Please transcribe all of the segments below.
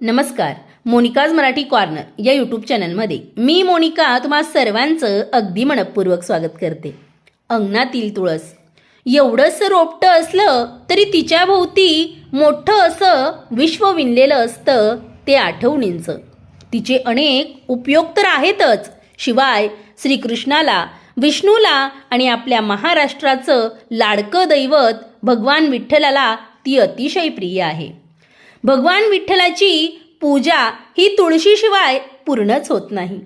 नमस्कार मोनिकाज मराठी कॉर्नर या यूट्यूब चॅनलमध्ये. मी मोनिका तुम्हा सर्वांचं अगदी मनपूर्वक स्वागत करते. अंगणातील तुळस. एवढंसं रोपटं असलं तरी तिच्या भोवती मोठं असं विश्व विणलेलं असतं ते आठवणींचं. तिचे अनेक उपयोग तर आहेतच शिवाय श्रीकृष्णाला विष्णूला आणि आपल्या महाराष्ट्राचं लाडकं दैवत भगवान विठ्ठलाला ती अतिशय प्रिय आहे. भगवान विठ्ठलाची पूजा ही तुळशीशिवाय पूर्णच होत नाही.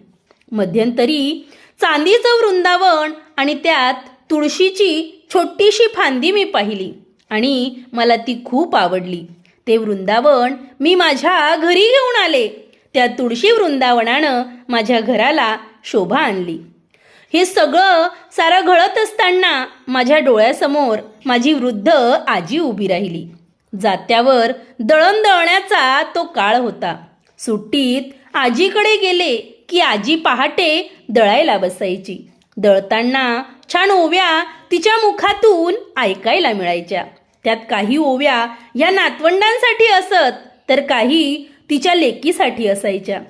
मध्यंतरी चांदीचं वृंदावन आणि त्यात तुळशीची छोटीशी फांदी मी पाहिली आणि मला ती खूप आवडली. ते वृंदावन मी माझ्या घरी घेऊन आले. त्या तुळशी वृंदावनानं माझ्या घराला शोभा आणली. हे सगळं सारं घडत असताना माझ्या डोळ्यासमोर माझी वृद्ध आजी उभी राहिली. जात्यावर दळण दळण्याचा तो काळ होता. सुट्टीत आजीकडे गेले की आजी पहाटे दळायला बसायची. दळताना छान ओव्या तिच्या मुखातून ऐकायला मिळायच्या. त्यात काही ओव्या या नातवंडांसाठी असत तर काही तिच्या लेकीसाठी असायच्या.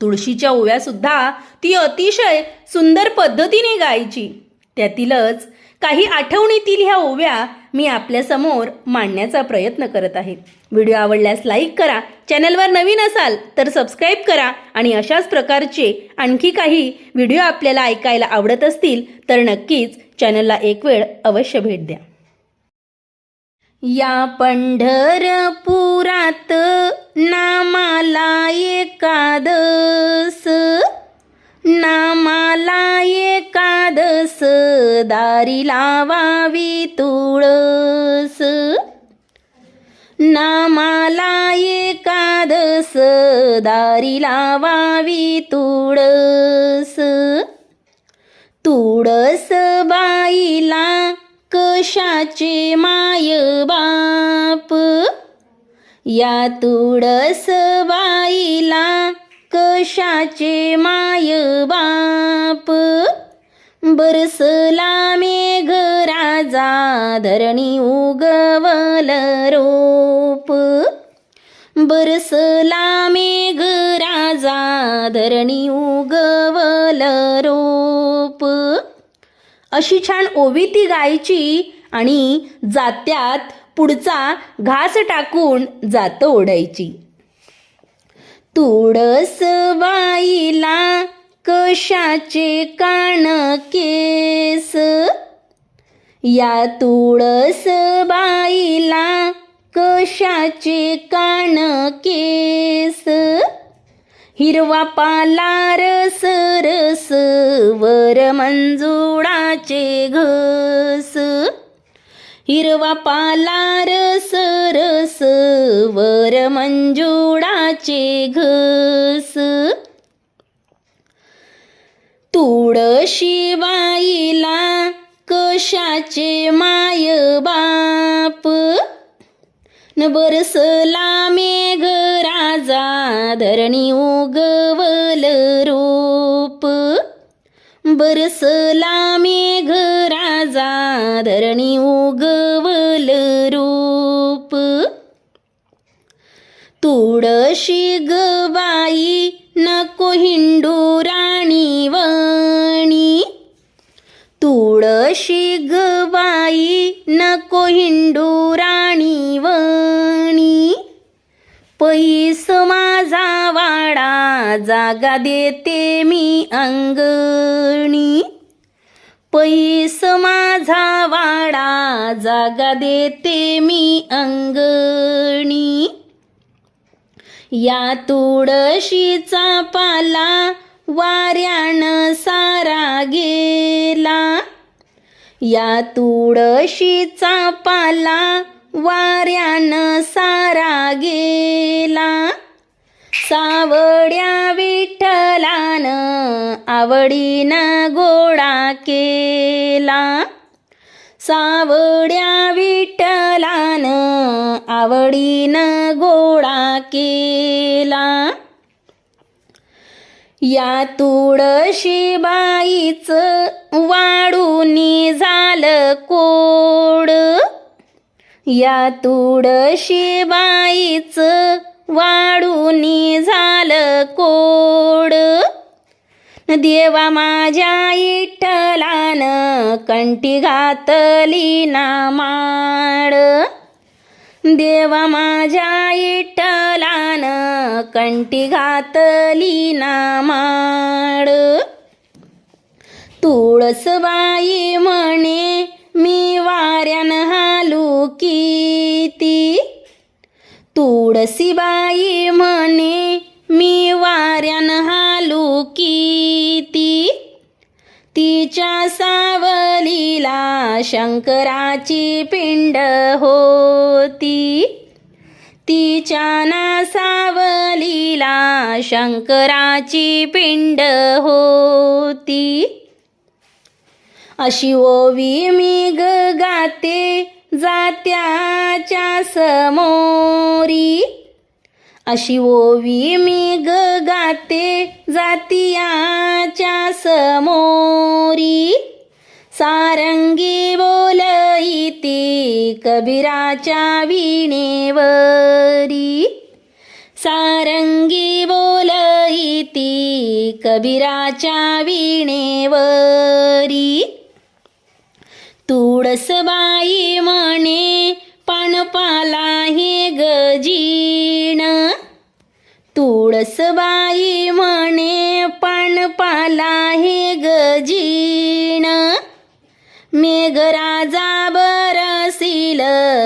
तुळशीच्या ओव्यासुद्धा ती अतिशय सुंदर पद्धतीने गायची. त्यातीलच काही आठवणीतील ह्या ओव्या मी आपल्यासमोर मांडण्याचा प्रयत्न करत आहे. व्हिडिओ आवडल्यास लाईक करा चॅनलवर नवीन असाल तर सबस्क्राईब करा आणि अशाच प्रकारचे आणखी काही व्हिडिओ आपल्याला ऐकायला आवडत असतील तर नक्कीच चॅनलला एक वेळ अवश्य भेट द्या. या पंढरपुरात नामाला एकादस नामाला एकादस. दारी लावावी तुळस. नामाला एकादस दारी लावावी तुळस. तुळस बाईला कशाचे माय बाप? या तुळस बाईला कशाचे माय बरसला मेघ राजा धरणी उगवल रोप. बरसला मेघ राजा धरणी उगवल रोप. अशी छान ओवी ती गायची आणि जात्यात पुढचा घास टाकून जात ओढायची. तुळस बाई कशाचे कान केस. या तुळस बाईला कशाचे कान केस? हिरवा पाला रस रस वर मंजुळाचे घस. हिरवा पाला रस रस वर मंजुळाचे घस. तुळशी बाईला कशाचे माय बाप? न बरसला मेघ राजा धरणी उगवल रूप. बरसला मेघ राजा धरणी उगवल रूप. तुळशी गबाई नको हिंडू राणी तुळशी गवाई नको हिंडू राणी वणी. पैस माझा वाडा जागा देते मी अंगणी. पैस माझा वाडा जागा देते मी अंगणी. या तुळशीचा पाला वाऱ्यानं सारा गेला. या तुळशीचा पाला वाऱ्यानं सारा गेला. सावड्या विठ्ठलानं आवडीनं गोळा केला. सावड्या विठ्ठलानं आवडीनं गोळा केला. या तुळशी बाईच वाढून झालं कोड. या तुळशी बाईच वाढून झालं कोड. देवा माझ्या इठलान कंटी घातली ना माड. देवा माझ्या इटलान कंटी घातली ना माड तुळसबाई म्हणे मी वाऱ्यान हालू किती. तुळसीबाई म्हणे मी वाऱ्यान हालू किती. तिच्या सावलीला शंकराची पिंड होती. तिच्या ना सावलीला शंकराची पिंड होती. अशी ओवी मी ग गाते जात्याच्या समोरी. अशी ओवी मी ग गाते जातियाच्या समोरी. सारंगी बोलईती कबीराच्या विणेवरी. सारंगी बोलईती कबीराच्या विणेवरी. तुळसबाई म्हणे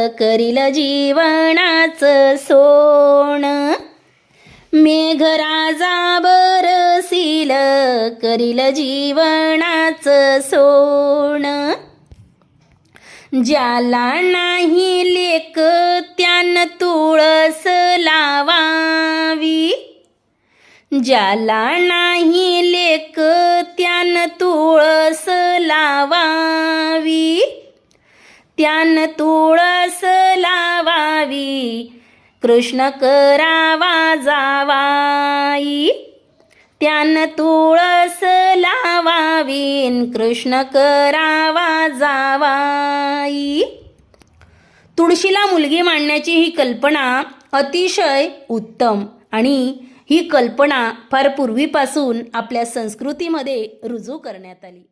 करील जीवनाच सोण. मेघराजा बरसील करील जीवनाच सोण. ज्याला नाही लेक त्यान तुळस लावावी. ज्याला नाही लेक त्यान तुळस लावावी. त्यान तुळस लावावी कृष्ण करावा जावाई. त्यान तुळस लावावीन कृष्ण करावा जावाई. तुळशीला मुलगी मांडण्याची ही कल्पना अतिशय उत्तम आणि ही कल्पना फार पूर्वीपासून आपल्या संस्कृतीमध्ये रुजू करण्यात आली.